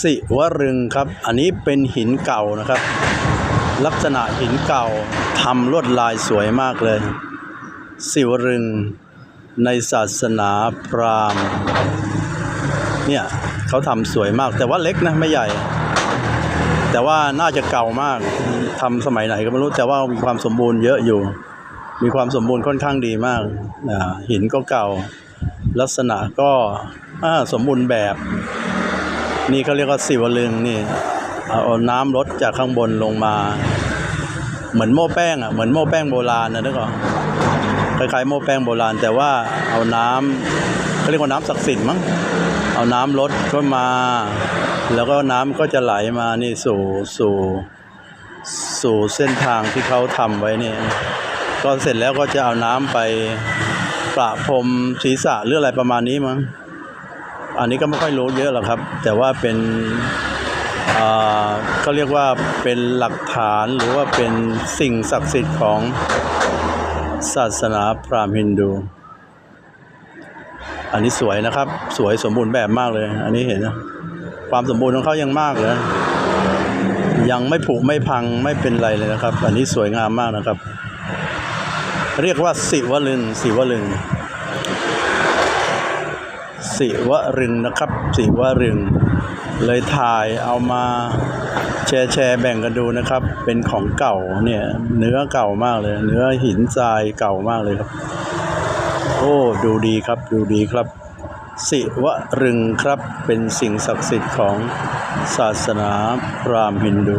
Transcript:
สิวรึงครับ อันนี้เป็นหินเก่านะครับ ลักษณะหินเก่าทำลวดลายสวยมากเลย สิวรึงในศาสนาพราหมณ์เนี่ยเขาทำสวยมากแต่ว่าเล็กนะไม่ใหญ่ แต่ว่าน่าจะเก่ามากทำสมัยไหนก็ไม่รู้แต่ว่ามีความสมบูรณ์เยอะอยู่ มีความสมบูรณ์ค่อนข้างดีมากหินก็เก่า ลักษณะก็สมบูรณ์แบบ นี่เขาเรียกว่าสิวลึงนี่เอาน้ำลดจากข้างบนลงมา เหมือนโม้แป้งอะเหมือนโม้แป้งโบราณนะนึกออกคล้ายๆโม้แป้งโบราณ แต่ว่าเอาน้ำเขาเรียกว่าน้ำศักดิ์สิทธิ์มั้งเอาน้ำลดเข้ามา แล้วก็น้ำก็จะไหลมานี่สู่สู่สู่เส้นทางที่เขาทำไว้นี่ก็เสร็จแล้วก็จะเอาน้ำไปประพรมศีรษะหรืออะไรประมาณนี้มั้ง อันนี้ก็ไม่ค่อยรู้เยอะหรอกครับ แต่ว่าเป็นเขาเรียกว่าเป็นหลักฐานหรือว่าเป็นสิ่งศักดิ์สิทธิ์ของศาสนาพราหมณ์ฮินดู อันนี้สวยนะครับ สวยสมบูรณ์แบบมากเลย อันนี้เห็นนะความสมบูรณ์ของเขายังมากเลย ยังไม่ผุไม่พังไม่เป็นไรเลยนะครับ อันนี้สวยงามมากนะครับ เรียกว่าสิวลึงสิวลึง สิวรึงนะครับสิวรึง เลยถ่ายเอามาแชร์แชร์แบ่งกันดูนะครับ เป็นของเก่าเนี่ย เนื้อเก่ามากเลย เนื้อหินทรายเก่ามากเลยครับ โอ้ดูดีครับดูดีครับ สิวรึงครับเป็นสิ่งศักดิ์สิทธิ์ของศาสนาพราหมณ์ฮินดู